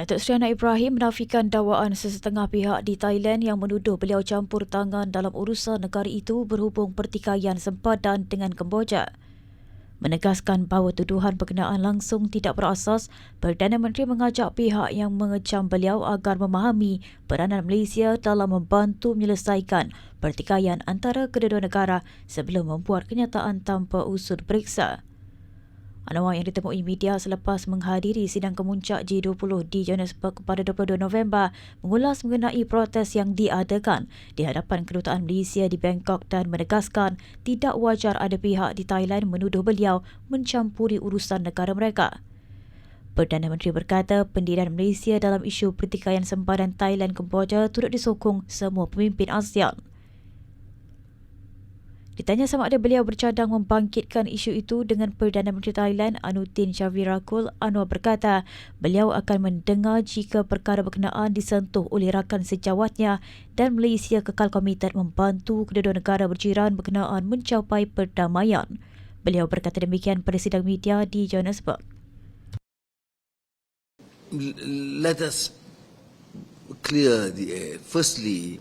Datuk Seri Anwar Ibrahim menafikan dakwaan sesetengah pihak di Thailand yang menuduh beliau campur tangan dalam urusan negara itu berhubung pertikaian sempadan dengan Kemboja. Menegaskan bahawa tuduhan berkenaan langsung tidak berasas, Perdana Menteri mengajak pihak yang mengecam beliau agar memahami peranan Malaysia dalam membantu menyelesaikan pertikaian antara kedua-dua negara sebelum membuat kenyataan tanpa usul periksa. Anwar yang ditemui media selepas menghadiri sidang kemuncak G20 di Johannesburg pada 22 November mengulas mengenai protes yang diadakan di hadapan kedutaan Malaysia di Bangkok dan menegaskan tidak wajar ada pihak di Thailand menuduh beliau mencampuri urusan negara mereka. Perdana Menteri berkata pendirian Malaysia dalam isu pertikaian sempadan Thailand Kemboja turut disokong semua pemimpin ASEAN. Ditanya sama ada beliau bercadang membangkitkan isu itu dengan Perdana Menteri Thailand Anutin Javirakul, Anwar berkata beliau akan mendengar jika perkara berkenaan disentuh oleh rakan sejawatnya dan Malaysia kekal komited membantu kedua-dua negara berjiran berkenaan mencapai perdamaian. Beliau berkata demikian pada sidang media di Johannesburg. Let us clear the air. Firstly,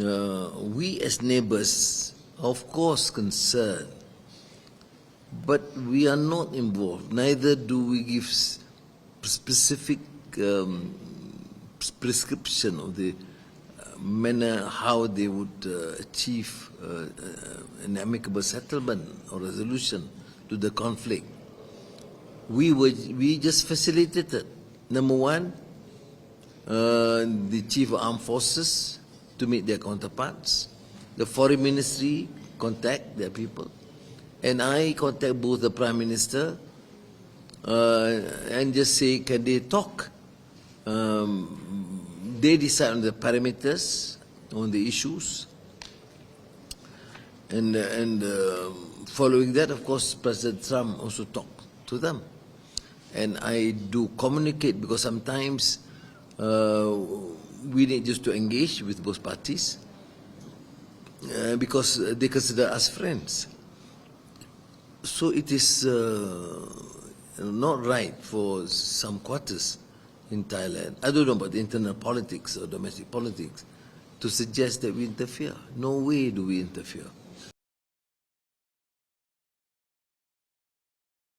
uh, we as neighbors of course concerned, but we are not involved. Neither do we give specific um, prescription of the uh, manner how they would uh, achieve uh, uh, an amicable settlement or resolution to the conflict. We were we just facilitated. Number one, uh, the chief of armed forces to meet their counterparts the foreign ministry contact their people, and I contact both the prime minister uh, and just say, can they talk? Um, they decide on the parameters, on the issues, and and uh, following that, of course, President Trump also talked to them, and I do communicate because sometimes uh, we need just to engage with both parties uh, because they consider us friends. So it is uh, not right for some quarters in Thailand, I don't know about internal politics or domestic politics, to suggest that we interfere. No way do we interfere.